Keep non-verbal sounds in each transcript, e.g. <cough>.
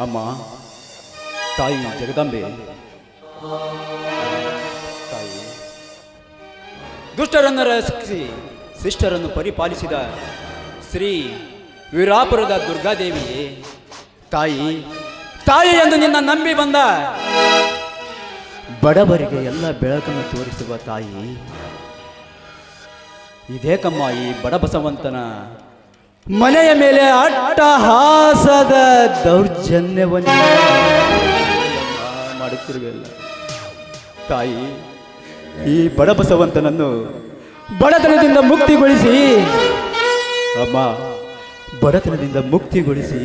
ಅಮ್ಮ, ತಾಯಿ ಜಗದಂಬೆ. ತಾಯಿ. ದುಷ್ಟರನ್ನು ರಕ್ಷಿಸಿ ಶಿಷ್ಟರನ್ನು ಪರಿಪಾಲಿಸಿದ ಶ್ರೀ ವೀರಾಪುರದ ದುರ್ಗಾದೇವಿ ತಾಯಿ ತಾಯಿ ಎಂದು ನಿನ್ನ ನಂಬಿ ಬಂದ ಬಡವರಿಗೆ ಎಲ್ಲ ಬೆಳಕನ್ನು ತೋರಿಸುವ ತಾಯಿ. ಇದೇಕಮ್ಮ ಈ ಬಡಬಸವಂತನ ಮನೆಯ ಮೇಲೆ ಅಟ್ಟಹಾಸದ ದೌರ್ಜನ್ಯವನ್ನು ಮಾಡುತ್ತಿರುವೆಲ್ಲ ತಾಯಿ, ಈ ಬಡಬಸವಂತನನ್ನು ಬಡತನದಿಂದ ಮುಕ್ತಿಗೊಳಿಸಿ. ಅಮ್ಮ, ಬಡತನದಿಂದ ಮುಕ್ತಿಗೊಳಿಸಿ.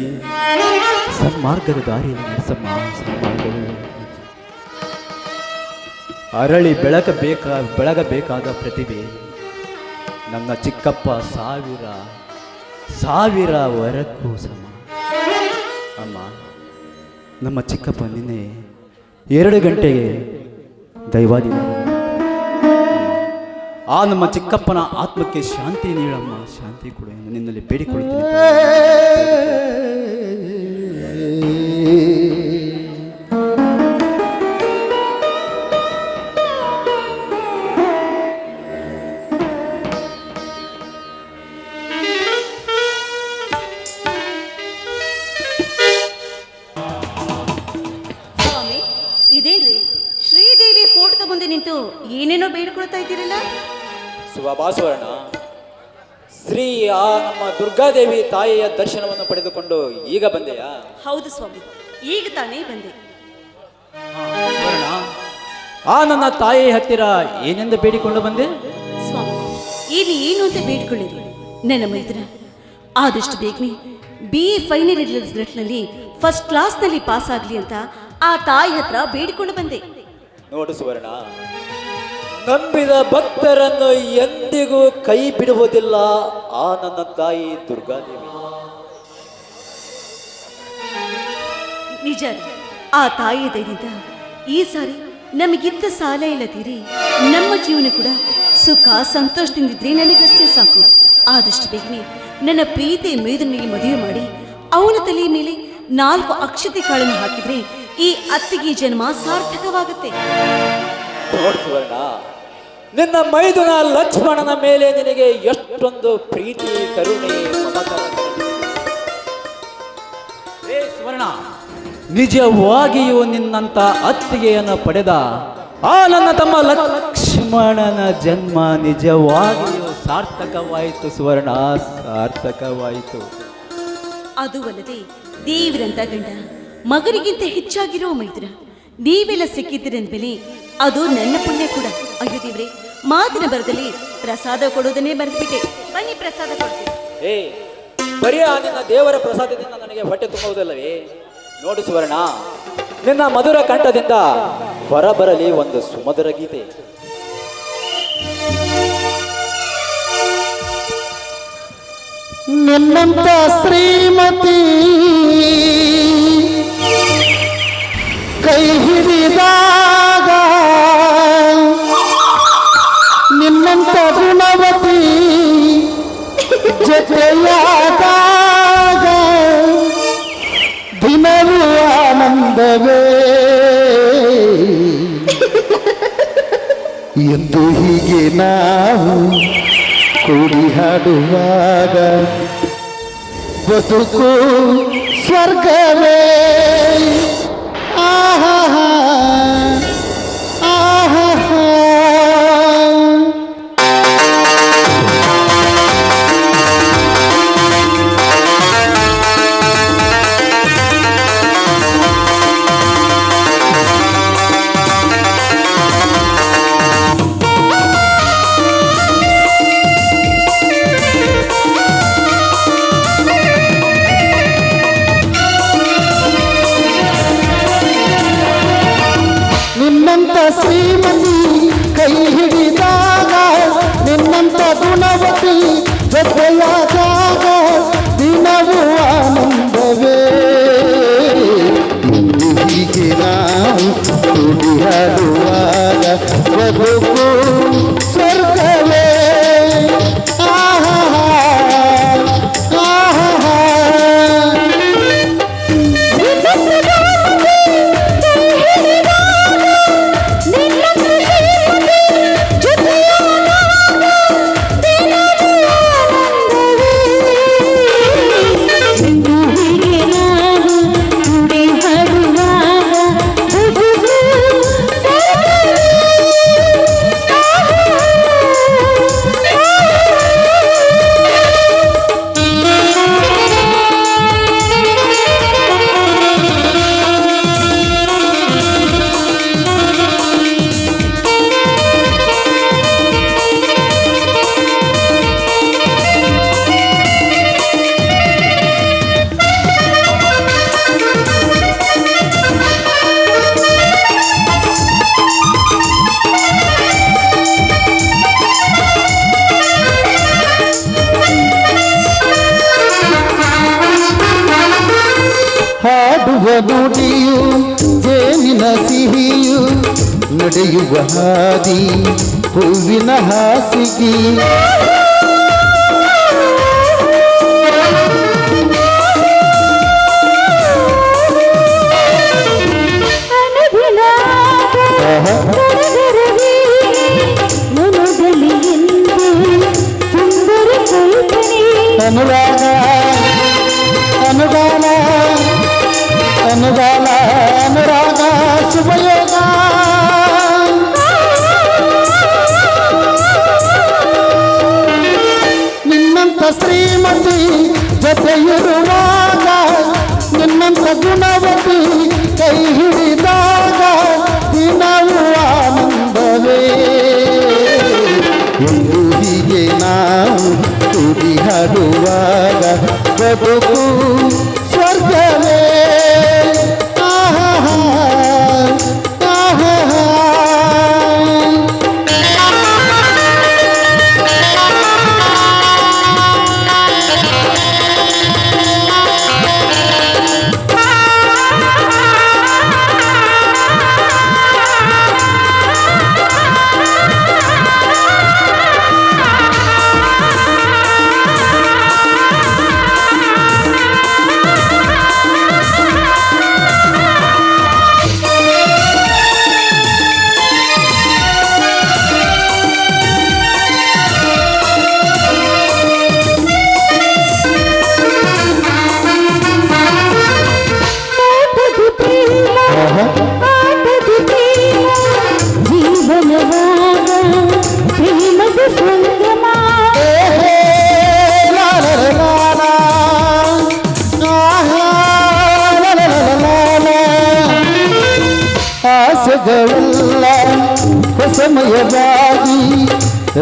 ಸನ್ಮಾರ್ಗದ ದಾರಿಯಲ್ಲಿ ನಡೆಸಮ್ಮ ಸನ್ಮಾರ್ಗ ಅರಳಿ ಬೆಳಕ ಬೇಕ ಬೆಳಗಬೇಕಾದ ಪ್ರತಿಭೆ. ನನ್ನ ಚಿಕ್ಕಪ್ಪ ಸಾವಿರ ಸಾವಿರ ವರಕ್ಕೂ ಸಮ. ಅಮ್ಮ, ನಮ್ಮ ಚಿಕ್ಕಪ್ಪ ನಿನ್ನೆ ಎರಡು ಗಂಟೆಗೆ ದೈವಾದಿನ ಆ ನಮ್ಮ ಚಿಕ್ಕಪ್ಪನ ಆತ್ಮಕ್ಕೆ ಶಾಂತಿ ನೀಡಮ್ಮ. ಶಾಂತಿ ಕೊಡು ನಿನ್ನಲ್ಲಿ ಬೇಡಿಕೊಳ್ಳುತ್ತೇನೆ. ಸುಭಾಸುವರ್ಣ ಶ್ರೀ ಆ ನಮ್ಮ ದುರ್ಗಾದೇವಿ ತಾಯಿಯ ದರ್ಶನವನ್ನು ಪಡೆದುಕೊಂಡು ಈಗ ಬಂದೆಯಾ? ಹೌದು ಸ್ವಾಮಿ ಈಗ ತಾನೇ ಬಂದೆ. ಸುವರ್ಣ ಆ ನನ್ನ ತಾಯಿ ಹತ್ತಿರ ಏನೆಂದು ಬೇಡಿಕೊಂಡು ಬಂದೆ? ಸ್ವಾಮಿ ಇಲ್ಲಿ ಏನು ಅಂತ ಬೇಡ್ಕೊಳ್ಳಿರಿ. ನನ್ನ ಮೈತ್ರ ಆದಷ್ಟು ಬೇಗನೆ ಬಿ ಫೈನಲ್ ಫೈನಲ್ ರಿಸಲ್ಟ್ನಲ್ಲಿ ಫಸ್ಟ್ ಕ್ಲಾಸ್ನಲ್ಲಿ ಪಾಸ್ ಆಗಲಿ ಅಂತ ಆ ತಾಯಿ ಹತ್ರ ಬೇಡಿಕೊಂಡು ಬಂದೆ. ನೋಡು ಸುವರ್ಣ ನಂಬಿದ ಭಕ್ತರನ್ನು ಎಂದಿಗೂ ಕೈ ಬಿಡುವುದಿಲ್ಲ ಆ ನನ್ನ ತಾಯಿ ದುರ್ಗಾದೇವಿ ನಿಜ ಆ ತಾಯಿಯ ದಯದಿಂದ ಈ ಸಾರಿ ನಮಗಿದ್ದ ಸಾಲ ಇಲ್ಲದಿರಿ. ನಮ್ಮ ಜೀವನ ಕೂಡ ಸುಖ ಸಂತೋಷದಿಂದಿದ್ರೆ ನನಗಷ್ಟೇ ಸಾಕು. ಆದಷ್ಟು ಬೇಗನೆ ನನ್ನ ಪ್ರೀತಿ ಮೇದನಿಗೆ ಮದುವೆ ಮಾಡಿ ಅವನ ತಲೆಯ ಮೇಲೆ ನಾಲ್ಕು ಅಕ್ಷತೆ ಕಾಳನ್ನು ಹಾಕಿದ್ರೆ ಈ ಅತ್ತಿಗೆ ಜನ್ಮ ಸಾರ್ಥಕವಾಗುತ್ತೆ. ನಿನ್ನ ಮೈದುನ ಲಕ್ಷ್ಮಣನ ಮೇಲೆ ನಿನಗೆ ಎಷ್ಟೊಂದು ಪ್ರೀತಿ, ಕರುಣೆ ಸುವರ್ಣ, ನಿಜವಾಗಿಯೂ ನಿನ್ನಂತ ಅತ್ತಿಗೆಯನ್ನು ಪಡೆದ ಆ ನನ್ನ ತಮ್ಮ ಲಕ್ಷ್ಮಣನ ಜನ್ಮ ನಿಜವಾಗಿಯೂ ಸಾರ್ಥಕವಾಯಿತು ಸುವರ್ಣ, ಸಾರ್ಥಕವಾಯಿತು. ಅದು ಅಲ್ಲದೆ ದೇವರಂತ ಗಂಡ ಮಗನಿಗಿಂತ ಹೆಚ್ಚಾಗಿರೋ ಮೈತ್ರ ನೀವೆಲ್ಲ ಸಿಕ್ಕಿದ್ದೀರಂದ್ಮೇಲೆ ಅದು ನನ್ನ ಪುಣ್ಯ ಕೂಡ. ಅಯ್ಯೋ ದೇವ್ರೆ ಮಾತಿನ ಬರದಲ್ಲಿ ಪ್ರಸಾದ ಕೊಡುವುದನ್ನೇ ಬರೆದ್ಬಿಟ್ಟೆ ಬನ್ನಿ ಪ್ರಸಾದ ಕೊಡ್ತೀನಿ. ಏ ಬರೀ ಆ ನಿನ್ನ ದೇವರ ಪ್ರಸಾದದಿಂದ ನನಗೆ ಹೊಟ್ಟೆ ತುಂಬುವುದಲ್ಲವೇ? ನೋಡು ಸುವರ್ಣ ನಿನ್ನ ಮಧುರ ಕಂಠದಿಂದ ಹೊರಬರಲಿ ಒಂದು ಸುಮಧುರ ಗೀತೆ. ನಿನ್ನಂತ ಶ್ರೀಮತಿ ಜೊತೆಯಾದಾಗ ದಿನವೂ ಆನಂದವೇ. ಎಂದು ಹೀಗೆ ನಾವು ಕೂಡಿ ಹಾಡುವಾಗ ಬದುಕು ಸ್ವರ್ಗವೇ. ನಡೆಯುವ ಹಾದಿ ಹೂವಿನ ಹಾಸಿಗೆ ಸ್ವರ್ಗವೇ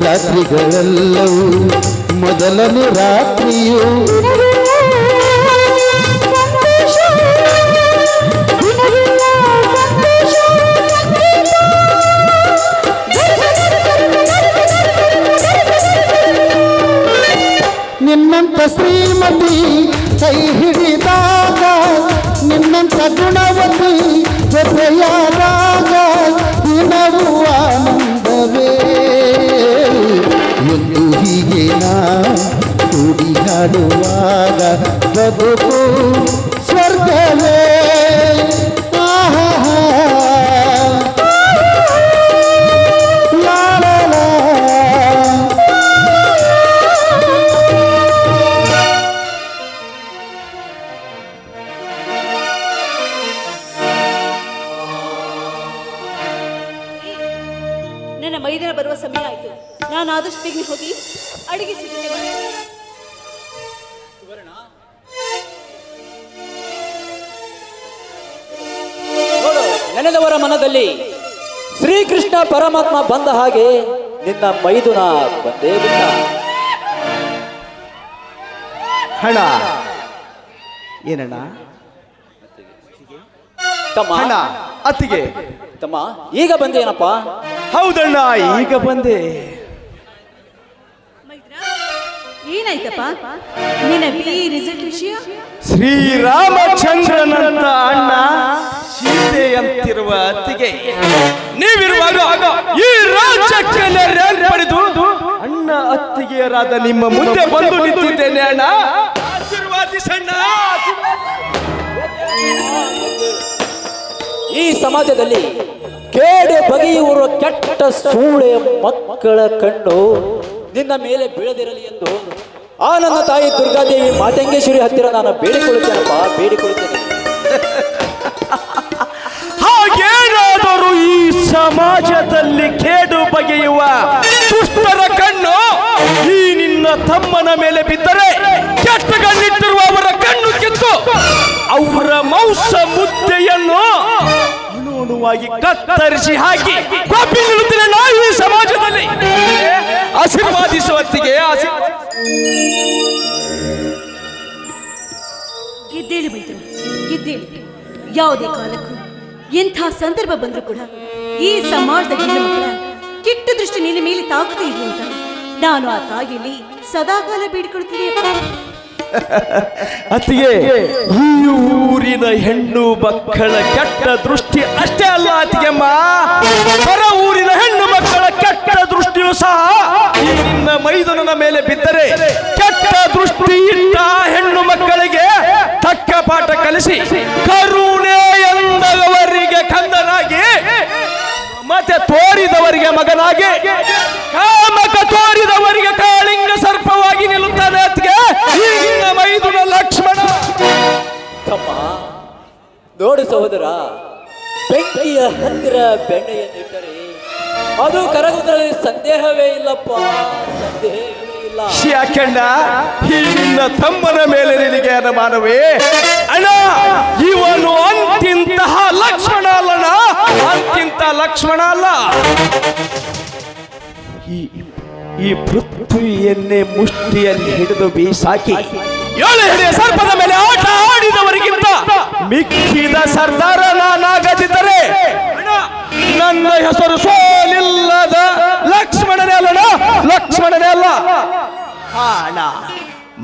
ರಾತ್ರಿಗಳೆಲ್ಲವೂ ಮೊದಲನೇ ರಾತ್ರಿಯು. ನಿನ್ನಂತ ಶ್ರೀಮತಿ ಕೈ ಹಿಡಿದಾಗ ನಿನ್ನಂತ ಗುಣವತಿ ಕೂಡಿ ಹಾಡುವಾಗ ಪರಮಾತ್ಮ ಬಂದ ಹಾಗೆ ನಿನ್ನ ಮೈದುನ ಬಂದೇ ಬಿಟ್ಟ. ಹಣ. ಏನಣ್ಣ? ತಮ್ಮ. ಹಣ ಅತ್ತಿಗೆ. ತಮ್ಮ ಈಗ ಬಂದೇನಪ್ಪ ಹೌದಣ್ಣ ಈಗ ಬಂದೆ. ಏನಾಯ್ತಪ್ಪ? ನಿನ್ನ ಬಿ ರಿಸಲ್ಟ್ ವಿಷಯ? ಶ್ರೀರಾಮಚಂದ್ರನಂತ ಅಣ್ಣ ಸೀತೆಯಂತಿರುವ ಅತ್ತಿಗೆ ನೀವಿರುವಾಗ ಈ ರಾಜ್ಯಕ್ಕೆ ರ್ಯಾಂಕ್ ಪಡೆದು ಅಣ್ಣ ಅತ್ತಿಗೆಯರಾದ ನಿಮ್ಮ ಮುಂದೆ ಬಂದು ನಿಂತಿದ್ದೇನೆ ಅಣ್ಣ. ಆಶೀರ್ವಾದಿಸಣ್ಣ ಈ ಸಮಾಜದಲ್ಲಿ ಕೇಡೆ ಬಗೆಯುವ ಕೆಟ್ಟ ಸೂಳೆ ಮಕ್ಕಳ ಕಣ್ಣು ನಿನ್ನ ಮೇಲೆ ಬೀಳದಿರಲಿ ಎಂದು. ಆ ನನ್ನ ತಾಯಿ ದುರ್ಗಾದೇವಿ ಮಾತಂಗೇಶ್ವರಿ ಹತ್ತಿರ ನಾನು ಬೇಡಿಕೊಳ್ಳುತ್ತೇನಪ್ಪ, ಬೇಡಿಕೊಳ್ಳುತ್ತೇನೆ. ಹಾಗೇನಾದರೂ ಈ ಸಮಾಜದಲ್ಲಿ ಕೇಡು ಬಗೆಯುವ ದುಷ್ಟರ ಕಣ್ಣು ಈ ನಿನ್ನ ತಮ್ಮನ ಮೇಲೆ ಬಿದ್ದರೆ ಕೆಟ್ಟ ಕಣ್ಣಿಟ್ಟಿರುವ ಅವರ ಕಣ್ಣು ಕಿತ್ತು. ಅವರ ಮಾಂಸ ಮುದ್ದೆಯನ್ನು ಅಣುವಣುವಾಗಿ ಕತ್ತರಿಸಿ ಹಾಕಿ ಕಾಪಿ ನಿಲ್ಲುತ್ತಿನ ನಾವು ಈ ಸಮಾಜದಲ್ಲಿ ಆಶೀರ್ವಾದಿಸುವತ್ತಿಗೆ ಆಶೀರ್ವಾದ ಗೆದ್ದೇಳು ಮೈದ್ರು ಗೆದ್ದೇಳು. ಯಾವುದೇ ಕಾಲಕ್ಕೂ ಎಂಥ ಸಂದರ್ಭ ಬಂದರೂ ಕೂಡ ಈ ಸಮಾಜದ ಹೆಣ್ಣು ಮಕ್ಕಳ ಕೆಟ್ಟ ದೃಷ್ಟಿ ನಿನ್ನ ಮೇಲೆ ತಾಕುತ್ತೆ ಇದೆ ಅಂತ ನಾನು ಆ ತಾಯಿಯಲ್ಲಿ ಸದಾಕಾಲ ಬೇಡಿಕೊಳ್ತೀನಿ <laughs> ಅತ್ತಿಗೆ, ಈ ಊರಿನ ಹೆಣ್ಣು ಮಕ್ಕಳ ಕೆಟ್ಟ ದೃಷ್ಟಿ ಅಷ್ಟೇ ಅಲ್ಲ ಅತಿಗೆಮ್ಮ ಹೊರ ಊರಿನ ಹೆಣ್ಣು ಮಕ್ಕಳ ಕೆಟ್ಟ ದೃಷ್ಟಿಯೂ ಸಹ ಈ ನಿನ್ನ ಮೈದುನನ ಮೇಲೆ ಬಿದ್ದರೆ ಕೆಟ್ಟ ದೃಷ್ಟಿ ಇಟ್ಟ ಹೆಣ್ಣು ಮಕ್ಕಳಿಗೆ ತಕ್ಕ ಪಾಠ ಕಲಿಸಿ ಕರುಣೆ ಎಂದವರಿಗೆ ಕಂದನಾಗಿ, ಮತ್ತೆ ತೋರಿದವರಿಗೆ ಮಗನಾಗಿ ನೋಡು ಸಹೋದರ, ಬೆಂಕಿಯ ಹತ್ತಿರ ಬೆಣ್ಣೆಯನ್ನಿಟ್ಟರೆ ಅದು ಕರಗುವುದರಲ್ಲಿ ಸಂದೇಹವೇ ಇಲ್ಲಪ್ಪ. ಸಂದೇಹವೇ ಇಲ್ಲ. ತಮ್ಮನ ಮೇಲೆ ನಿನಗೆ ಅನುಮಾನವೇ? ಅಣ್ಣ, ಇವನು ಅಂತಿಂತಹ ಲಕ್ಷ್ಮಣ ಅಲ್ಲಣ್ಣ. ಅಂತಿಂತ ಲಕ್ಷ್ಮಣ ಅಲ್ಲ. ಈ ಈ ಪೃಥ್ವಿಯನ್ನೇ ಮುಷ್ಟಿಯಲ್ಲಿ ಹಿಡಿದು ಬೀಸಾಕಿ ಏಳು ಹಿಡಿಯ ಸರ್ಪದ ಮೇಲೆ ಆಟ ಆಡಿದವರಿಗಿಂತ ಮಿಕ್ಕಿದ ಸರ್ದಾರ ನಾನಾಗದಿದ್ದರೆ ನನ್ನ ಹೆಸರು ಸೋಲಿಲ್ಲದ ಲಕ್ಷ್ಮಣನೇ ಅಲ್ಲಣ್ಣ ಲಕ್ಷ್ಮಣನೇ ಅಲ್ಲ. ಹಾ, ಅಣ್ಣ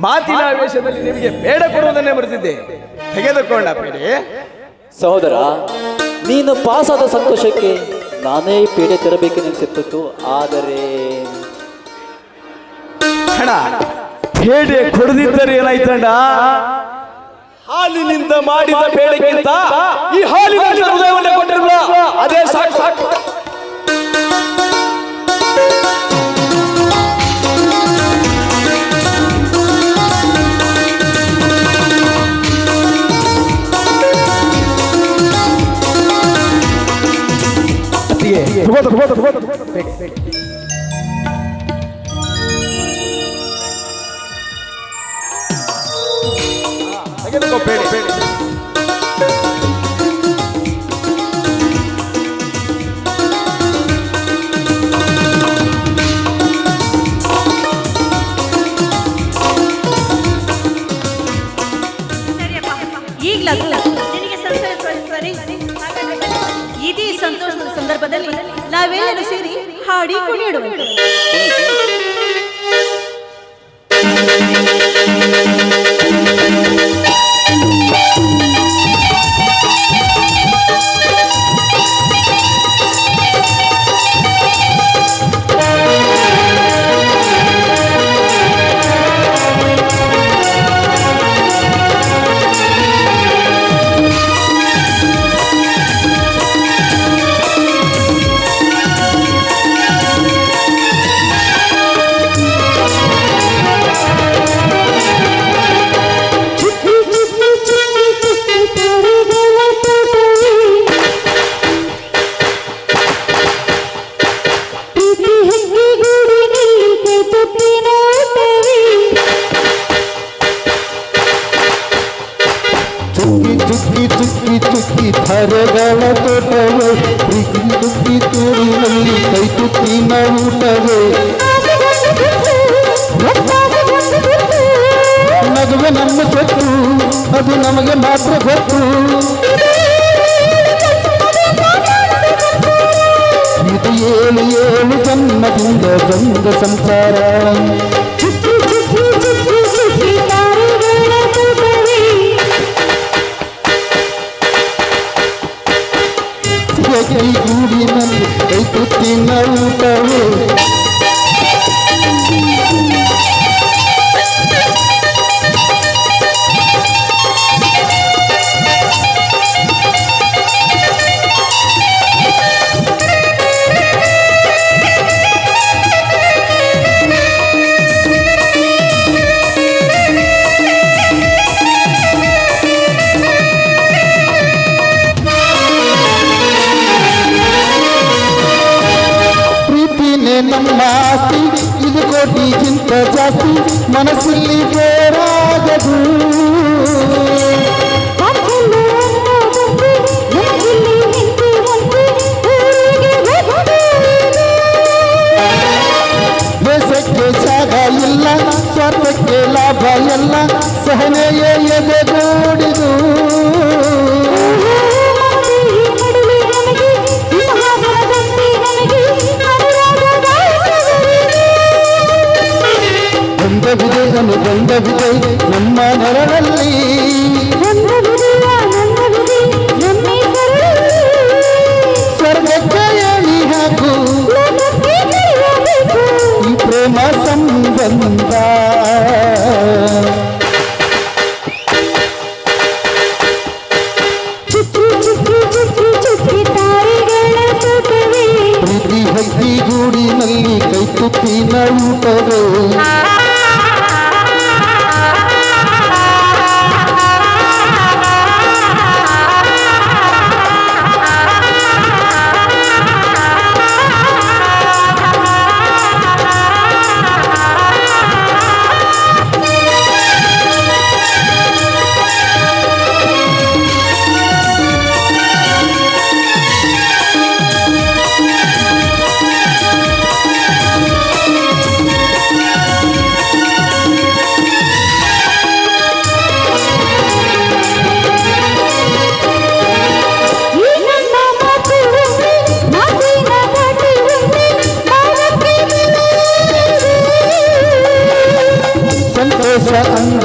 ಮಾತಿನ ಆವೇಶದಲ್ಲಿ ನಿಮಗೆ ಬೇಡ ಕೊಡುವುದನ್ನೇ ಮರೆತಿದ್ದೆ. ತೆಗೆದುಕೊಂಡ ಪೀಡೆ. ಸಹೋದರ ನೀನು ಪಾಸಾದ ಸಂತೋಷಕ್ಕೆ ನಾನೇ ಪೇಡೆ ತರಬೇಕು ನೆನೆಸಿತ್ತು ಆದರೆ ಹಣ ಬೇಡೆ ಕೊಡದಿದ್ದರೆ ಏನಾಯ್ತಂಡ ಹಾಲಿನಿಂದ ಮಾಡಿದ ಬೇಡಕ್ಕಿಂತ ಈ ಹಾಲಿನ ಹೃದಯವನ್ನೇ ಕೊಟ್ಟಿರಲ್ಲ ಅದೇ ಸಾಕು. ಸಾಕು ತೆಗೆದುಕೋ ಬೇಡ ಬೇಡಿ Tô pere, pere. ಮಾತ್ರ ಆಸ್ತಿ ಇದು ಕೋಟಿಗಿಂತ ಜಾಸ್ತಿ ಮನಸ್ಸಲ್ಲಿ ಬೇರಾಗದು ದೇಶಕ್ಕೆ ಜಾಗ ಇಲ್ಲ ಸ್ವಾರ್ಥಕ್ಕೆ ಲಾಭ ಎಲ್ಲ ಸಹನೆಯೇ ಎದೆಗೂಡಿದು ನನ್ನ ಗಂಡವಿದೆ ನಮ್ಮ ನೆರಳಲ್ಲಿ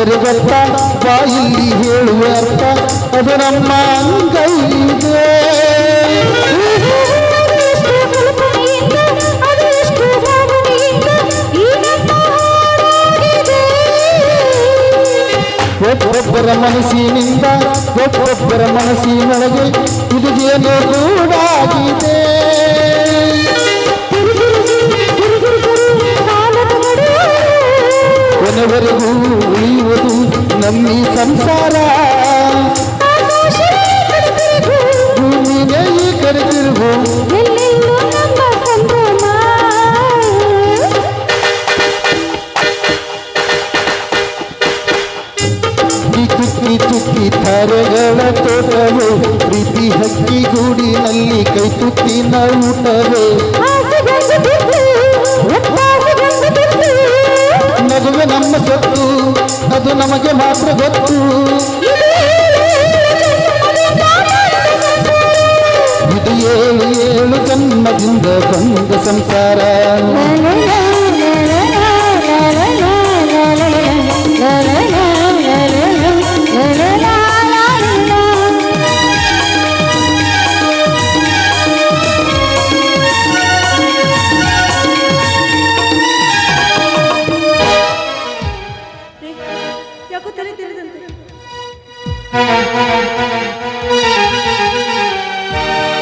ಅಂದರೆ ಗೊತ್ತ ಬಾಯಲ್ಲಿ ಹೇಳುವ ಅರ್ಥ ಅದು ನಮ್ಮ ಅಂಗೈದೆ ಒಬ್ಬೊಬ್ಬರ ಮನಸ್ಸಿನಿಂದ, ಒಬ್ಬೊಬ್ಬರ ಮನಸ್ಸಿನೊಳಗೆ ಇದು ಏನು ಗೂಡಾಗಿದೆ. ಮಾತ್ರ ಗೊತ್ತು ಇದು ಏಳು ಏಳು ಜನ್ಮದಿಂದ ಬಂದ